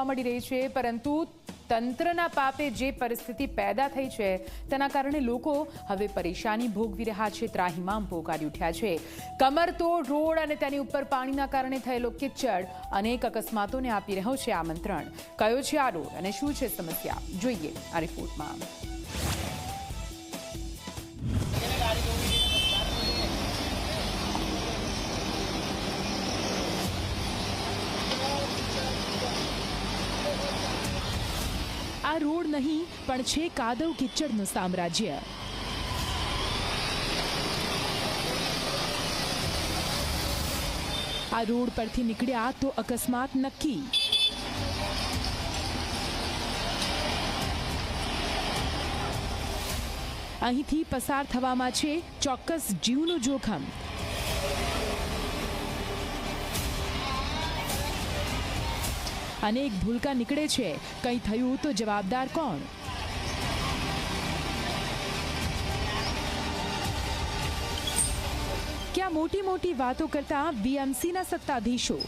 જોવા મળી રહી છે, પરંતુ તંત્રના પાપે જે પરિસ્થિતિ પેદા થઈ છે, તેના કારણે લોકો હવે પરેશાની ભોગવી રહ્યા છે, ત્રાહિમામ ભોગાડી ઉઠ્યા છે. કમરતોડ રોડ અને તેની ઉપર પાણીના કારણે થયેલો કિચડ અનેક અકસ્માતોને આપી રહ્યો છે આમંત્રણ. કયો છે આ રોડ અને શું છે સમસ્યા? જોઈએ આ રિપોર્ટમાં. આ રોડ નહીં, પણ છે કાદવ કિચડનું સામ્રાજ્ય. આ રોડ પરથી નીકળ્યા તો અકસ્માત નક્કી. અહીંથી પસાર થવામાં છે ચોક્કસ જીવનું જોખમ. અનેક ભૂલકા નીકળે છે. કંઈ થયું તો જવાબદાર કોણ? ક્યાં મોટી મોટી વાતો કરતા બીએમસીના સત્તાધીશો?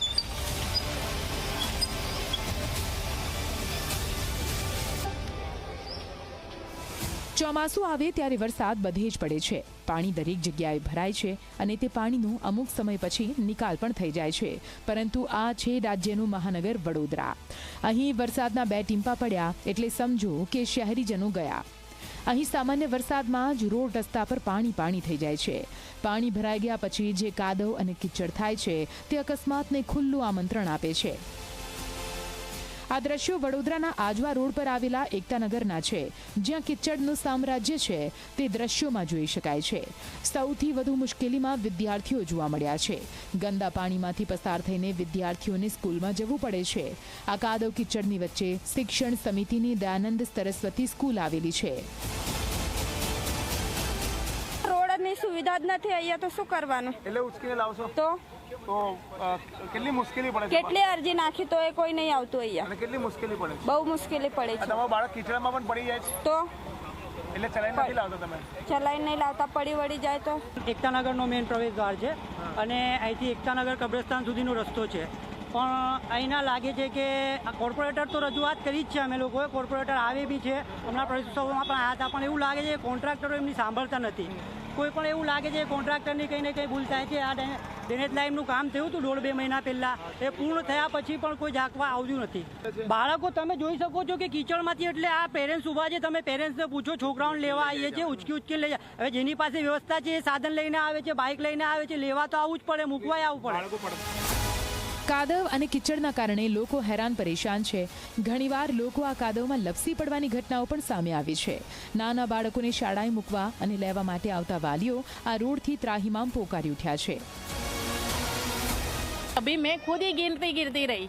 ચોમાસું આવે ત્યારે વરસાદ બધે જ પડે છે. પાણી દરેક જગ્યાએ ભરાય છે અને તે પાણીનો અમુક સમય પછી નિકાલ પણ થઈ જાય છે. પરંતુ આ છે રાજ્યનું મહાનગર વડોદરા. અહીં વરસાદના બે ટીમ્પા પડ્યા એટલે સમજો કે શહેરીજનો ગયા. અહીં સામાન્ય વરસાદમાં જ રોડ રસ્તા પર પાણી પાણી થઈ જાય છે. પાણી ભરાઈ ગયા પછી જે કાદવ અને કિચડ થાય છે, તે અકસ્માતને ખુલ્લું આમંત્રણ આપે છે. આ દ્રશ્યો વડોદરાના આજવા રોડ પર આવેલા એકતાનગરના છે, જ્યાં કિચડનું સામ્રાજ્ય છે, તે દ્રશ્યોમાં જોઈ શકાય છે. સૌથી વધુ મુશ્કેલીમાં વિદ્યાર્થીઓ જોવા મળ્યા છે. ગંદા પાણીમાંથી પસાર થઈને વિદ્યાર્થીઓને સ્કૂલમાં જવું પડે છે. આ કાદવ કિચડની વચ્ચે શિક્ષણ સમિતિની દયાનંદ સરસ્વતી સ્કૂલ આવેલી છે. સુવિધા જ નથી અહીંયા તો શું કરવાનું? એટલે ઉચકીને લાવશો? તો? તો કેટલી મુશ્કેલી પડે કેટલી અરજી નાખી તો એ કોઈ નહીં આવતું અહીંયા. કેટલી મુશ્કેલી પડે બહુ મુશ્કેલી પડે છે. તમારું બાળક કીચડામાં પણ પડી જાય છે? તો? એટલે ચલાઈ નથી લાવતા તમે? ચલાઈ નહીં લાવતા પડી વળી જાય તો? એકતાનગરનો મેઇન પ્રવેશ દ્વાર છે અને અહીંથી એકતાનગર કબ્રસ્તાન સુધીનો રસ્તો છે. પણ અહીંના લાગે છે કે આ કોર્પોરેટર તો રજૂઆત કરી જ છે અમે લોકોએ. કોર્પોરેટર આવે બી છે. હમણાં પ્રવેશોત્સવમાં પણ આવ્યા હતા પણ એવું લાગે છે કે કોન્ટ્રાક્ટરો એમની સાંભળતા નથી. કોઈ પણ એવું લાગે છે કોન્ટ્રાક્ટરની કંઈ ને કંઈ ભૂલ થાય છે. આ ડ્રેનેજ લાઇનનું કામ થયું હતું દોઢ બે મહિના પહેલાં. એ પૂર્ણ થયા પછી પણ કોઈ જાગવા આવતું નથી. બાળકો, તમે જોઈ શકો છો કે કિચડમાંથી એટલે આ પેરેન્ટ્સ ઊભા છે. તમે પેરેન્ટ્સને પૂછો, છોકરાઓને લેવા આવીએ છીએ, ઉચકી ઉચકી લઈ હવે જેની પાસે વ્યવસ્થા છે, એ સાધન લઈને આવે છે બાઇક લઈને આવે છે, લેવા તો આવવું જ પડે, મૂકવાય આવવું પડે. કાદવ અને કિચડના કારણે લોકો હેરાન પરેશાન છે ઘણીવાર લોકો આ કાદવમાં લપસી પડવાની ઘટનાઓ પણ સામે આવી છે નાના બાળકોને શાળાએ મૂકવા અને લેવા માટે આવતા વાલીઓ આ રોડથી ત્રાહિમામ પોકારી ઉઠ્યા છે अभी मैं खुद ही गिरती गिरती रही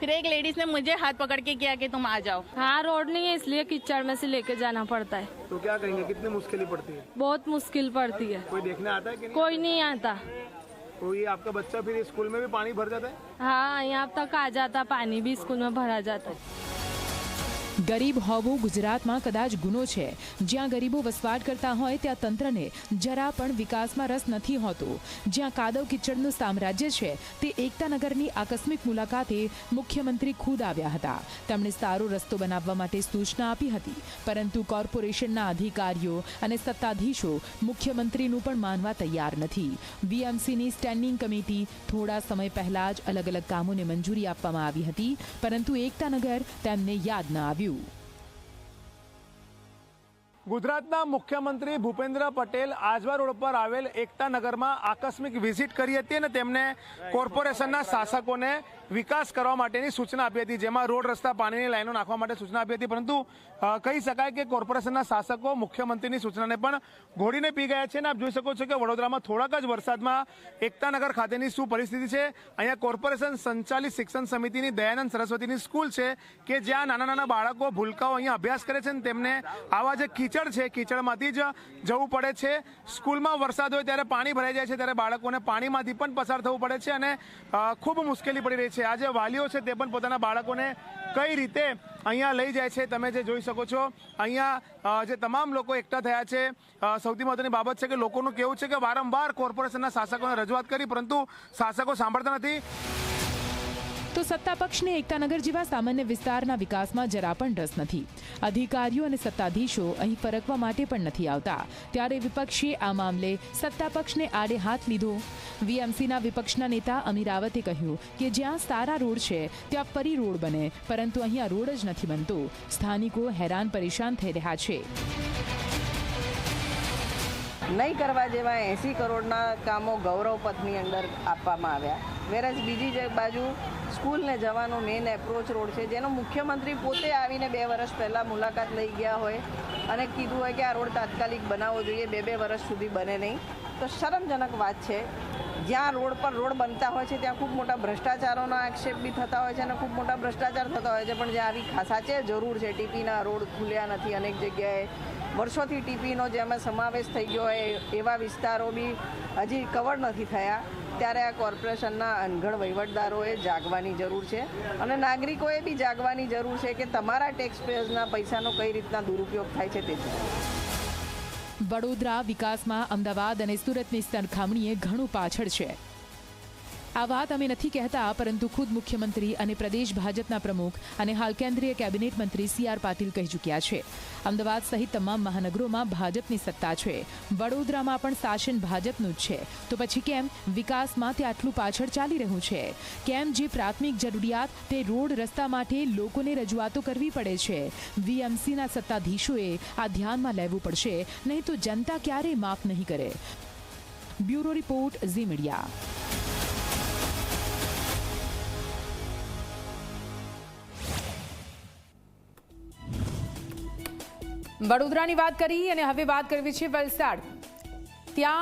फिर एक लेडीज ने मुझे हाथ पकड़ के किया कि तुम आ जाओ हाँ रोड नहीं है इसलिए कीचड़ में से लेके जाना पड़ता है तो क्या कहेंगे कितनी मुश्केली पड़ती है बहुत मुश्किल पड़ती है कोई देखने आता है कि नहीं कोई नहीं आता तो ये आपका बच्चा फिर स्कूल में भी पानी भर जाता है हाँ यहाँ तक आ जाता पानी भी स्कूल में भरा जाता है ગરીબ હોવું ગુજરાતમાં કદાચ ગુનો છે. જ્યાં ગરીબો વસવાટ કરતા હોય ત્યાં તંત્રને જરા પણ વિકાસમાં રસ નથી હોતો. જ્યાં કાદવ કિચડનું સામ્રાજ્ય છે, તે એકતાનગરની આકસ્મિક મુલાકાતે મુખ્યમંત્રી ખુદ આવ્યા હતા. તેમણે સારો રસ્તો બનાવવા માટે સૂચના આપી હતી. પરંતુ કોર્પોરેશનના અધિકારીઓ અને સત્તાધીશો મુખ્યમંત્રીનું પણ માનવા તૈયાર નથી. વીએમસીની સ્ટેન્ડિંગ કમિટી થોડા સમય પહેલા જ અલગ અલગ કામોને મંજૂરી આપવામાં આવી હતી, પરંતુ એકતાનગર તેમને યાદ ન આવ્યું. ગુજરાતના મુખ્યમંત્રી ભૂપેન્દ્ર પટેલ આજવા રોડ પર આવેલ એકતા નગરમાં આકસ્મિક વિઝિટ કરી હતી અને તેમને કોર્પોરેશનના શાસકોને વિકાસ કરવા માટેની સૂચના આપી હતી, જેમાં રોડ, રસ્તા, પાણીની લાઈનો નાખવા માટે સૂચના આપી હતી. પરંતુ કહી શકાય કે કોર્પોરેશનના શાસકો, મુખ્યમંત્રીની સૂચનાને પણ ઘોડીને પી ગયા છે. અને આપ જોઈ શકો છો કે વડોદરામાં થોડાક જ વરસાદમાં એકતાનગર ખાતેની શું પરિસ્થિતિ છે? અહીંયા કોર્પોરેશન સંચાલિત શિક્ષણ સમિતિની દયાનંદ સરસ્વતીની સ્કૂલ છે, કે જ્યાં નાના નાના બાળકો ભૂલકાઓ અહીંયા અભ્યાસ કરે છે અને તેમને આવા જે કીચડ છે, કીચડમાંથી જ જવું પડે છે. સ્કૂલમાં વરસાદ હોય ત્યારે પાણી ભરાઈ જાય છે, ત્યારે બાળકોને પાણીમાંથી પણ પસાર થવું પડે છે અને ખૂબ મુશ્કેલી પડી રહી છે. આ જે વાલીઓ છે તે પણ પોતાના બાળકોને કઈ રીતે અહીંયા લઈ જાય છે તમે જે જોઈ શકો છો. અહીંયા જે તમામ લોકો એકઠા થયા છે. સૌથી મહત્વની બાબત છે કે લોકોનું કેવું છે કે વારંવાર કોર્પોરેશનના શાસકોને રજૂઆત કરી, પરંતુ શાસકો સાંભળતા નથી. તો સત્તા પક્ષને એકતાનગર જેવા સામાન્ય વિસ્તારના વિકાસમાં જરા પણ રસ નથી. અધિકારીઓ અને સત્તાધીશો અહીં ફરકવા માટે પણ નથી આવતા. ત્યારે વિપક્ષે આ મામલે સત્તા પક્ષને આડે હાથ લીધો. વીએમસીના વિપક્ષના નેતા અમીરાવતે કહ્યું કે જ્યાં સારા રોડ છે, ત્યાં ફરી રોડ બને, પરંતુ અહીંયા રોડ જ નથી બનતો. સ્થાનિકો હેરાન પરેશાન થઈ રહ્યા છે. નહીં કરવા જેવા એંસી કરોડના કામો ગૌરવ પથની અંદર આપવામાં આવ્યા. વેરજ બીજી જે બાજુ, સ્કૂલને જવાનો મેઇન એપ્રોચ રોડ છે, જેનો મુખ્યમંત્રી પોતે આવીને બે વર્ષ પહેલાં મુલાકાત લઈ ગયા હોય અને કીધું હોય કે આ રોડ તાત્કાલિક બનાવવો જોઈએ, બે બે વર્ષ સુધી બને નહીં. તો શરમજનક વાત છે. જ્યાં રોડ પર રોડ બનતા હોય છે, ત્યાં ખૂબ મોટા ભ્રષ્ટાચારોના આક્ષેપ બી થતા હોય છે અને ખૂબ મોટા ભ્રષ્ટાચાર થતા હોય છે. પણ જે આવી સાચે જરૂર છે. ટીપીના રોડ ખુલ્યા નથી. અનેક જગ્યાએ વર્ષોથી ટીપીનો જેમાં સમાવેશ થઈ ગયો હોય, એવા વિસ્તારો બી હજી કવર નથી થયા. ત્યારે આ કોર્પોરેશનના અનગઢ વહીવટદારોએ જાગવાની જરૂર છે અને નાગરિકોએ બી જાગવાની જરૂર છે કે તમારા ટેક્સ પૈસાનો કઈ રીતના દુરુપયોગ થાય છે તે. વડોદરા વિકાસમાં અમદાવાદ અને સુરતની સરખામણીએ ઘણું પાછળ છે. આ વાત અમે નથી કહેતા, પરંતુ ખુદ મુખ્યમંત્રી અને પ્રદેશ ભાજપના પ્રમુખ અને હાલ કેન્દ્રીય કેબિનેટ મંત્રી સી આર પાટીલ કહી ચૂક્યા છે. અમદાવાદ સહિત તમામ મહાનગરોમાં ભાજપની સત્તા છે. વડોદરામાં પણ શાસન ભાજપનું જ છે. તો પછી કેમ? વિકાસમાં તે આટલું પાછળ ચાલી રહ્યું છે. કેમ જે પ્રાથમિક જરૂરિયાત તે રોડ રસ્તા માટે લોકોને રજૂઆતો કરવી પડે છે. વીએમસીના સત્તાધીશોએ આ ધ્યાનમાં લેવું પડશે, નહીં તો જનતા ક્યારેય માફ નહીં કરે. Bureau report Zee Media. વડોદરાની વાત કરી અને હવે વાત કરવી છે વલસાડ. ત્યાં